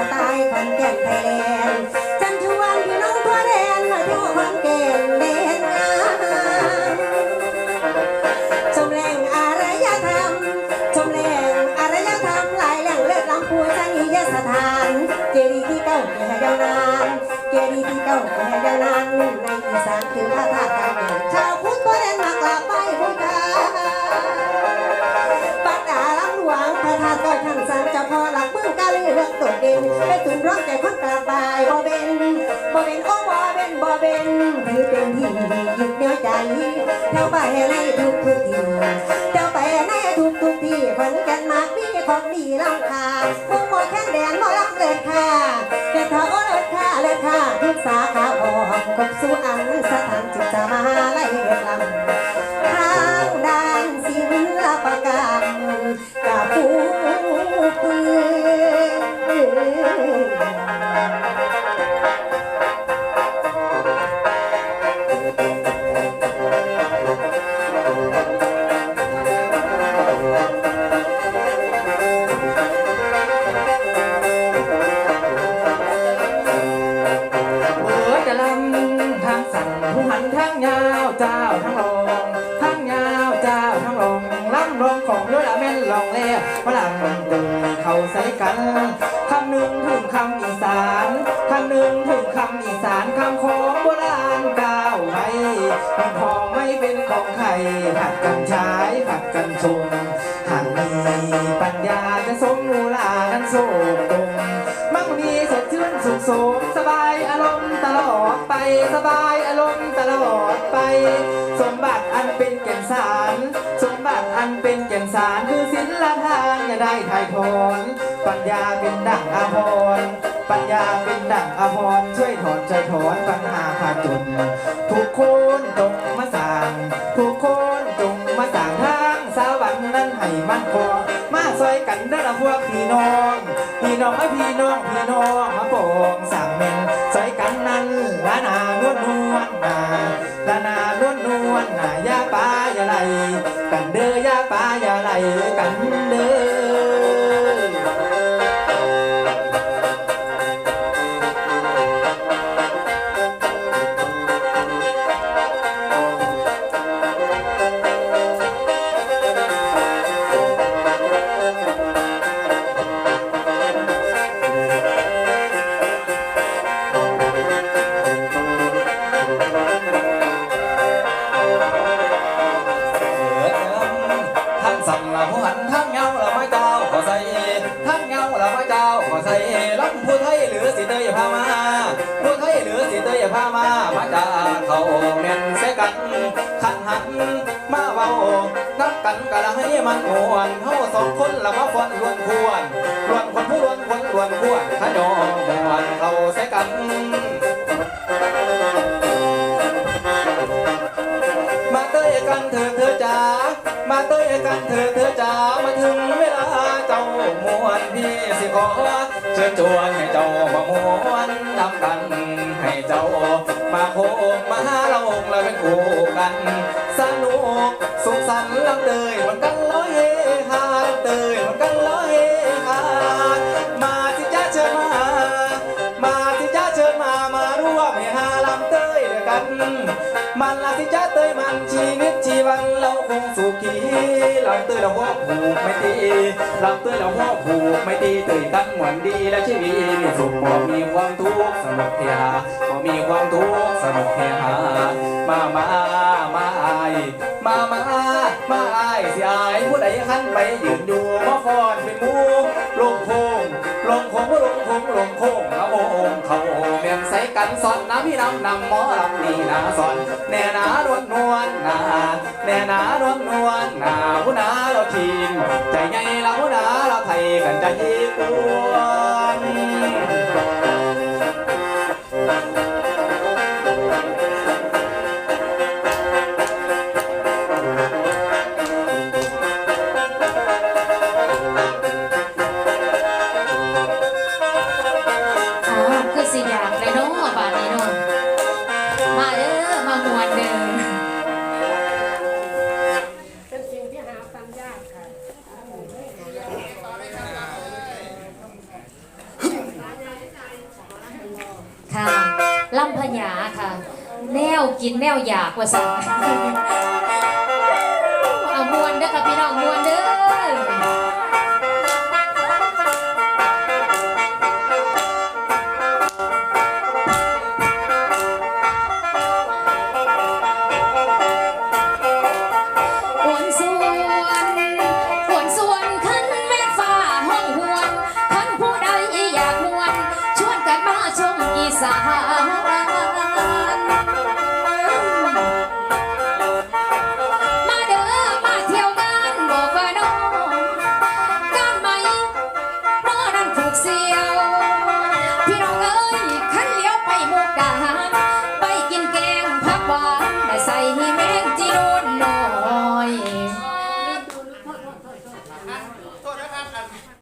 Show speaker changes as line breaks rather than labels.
สไตล์ขอนแก่นไทยแลนด์จันชวนพี่น้องทั่วแดนมาเที่ยวขอนแก่นเด่นงามชมแหล่งอารยธรรมชมแหล่งอารยธรรมหลายแหล่งเลิศล้ำปูชนียสถาน เจดีย์ที่เก่าแก่ยาวนานเจดีย์ที่เก่าแก่ยาวนานในอีสานคือพระธาตุกางเมืองชาวพุทธตัวแดนมากราบไหว้ ดดเด่นเป็นตุนร้องใจคนกราบายบ่เป็นบ่เป็นโอ้บ่เป็นบ่เป็นถือเป็นที่ยึดเหนี่ยวใจเท่าไปในทุกทุกที่เท่าไปในทุกทุกที่คนกันมากมีของดีล้ำค่าพวกหมอแค่แดนหมอรับเลิศค่าเด็กทาโอเลิศค่าเลิศค่าทุกสาขาออกบสู่อันสถานศึกษามา ทาง
ยาวเจ้าทั้งรองทางยาวเจ้าทั้งรองลำรองของเรือละแม่นลองเล่มาลำตึงเข้าใส่กันคำหนึ่งถึงคำอีสานคำหนึ่งถึงคำอีสานคำของโบราณกล่าวไว้มันทองไม่เป็นของใครผัดกันใช้ผัดกันชมหากมีปัญญาจะสมมูลานั้นโสมตรง มีสดชื่นสุขสมสบายอารมณ์ตลอดไปสบายอารมณ์ตลอดไป สมบัติอันเป็นแก่นสาร สมบัติอันเป็นแก่นสารคือศิลธานอย่าได้ถ่ายถอนปัญญาเป็นดั่งอาภรณ์ปัญญาเป็นดั่งอาภรณ์ช่วยถอนใจถอนปัญหาขาดจนทุกคนจงมาสั่งทุกคนจงมาสั่งทางสวรรค์นั้นให้มั่นคงมาซอยกันเด้อละพวกพี่น้อง พี่น้องไอ้พี่น้องพี่น้องมาโป่งสั่งเมนใส่กันนั้นละนานวลนวลนาละนานวลนวลนายาป้าอย่าไหลกันเด้อยาป้าอย่าไหลกัน
หันมาเบานักกันกะละให้มันมวนเฮาสองคนละมาฟอนรวนควรรวนคนผู้รวนคนรวนควรขยอมวนเขาเสกันมาเตยกันเถอเธอจ๋ามาเตยกันเถอเธอจ๋ามาถึงเวลาเจ้ามวนพี่สิขอเชิญชวนให้เจ้ามามวนนำกันให้เจ้ามาโคงมาหาเราองเราเป็นคู่กัน สนุกสุขสันต์ลำเตยมันกันล้อเฮฮา กัน มันละสิจ้าเตยมันชีวิตชีวันเราคงสุขีลำเตยเราหัวผูกไม่ตีลำเตยเราหัวผูกไม่ตีเตยกันหมือนดีและชีวิตมีสุขบ่มีความทุกข์สนุกเฮฮาบ่มีความทุกข์สนุกเฮฮามามามาไอายมามามาอสิอผู้ใดขันไปยืนอยู่มาฟอนเป็นมูลงโพ เขาเมียนใส่กันสอนน้ำพี่น้ำนำหมอลำนี่นาสอนแน่นารวนนวลนาแน่นารวนนวลนาผู้นาเราทีมใจใหญ่เราผู้นาเราไทยกันใจก
พญาค่ะ แนวกินแนวอยากว่าสั่งเอามวนเด้อค่ะพี่น้องมวน ยขันเลี้ยวไปมุกดาหาร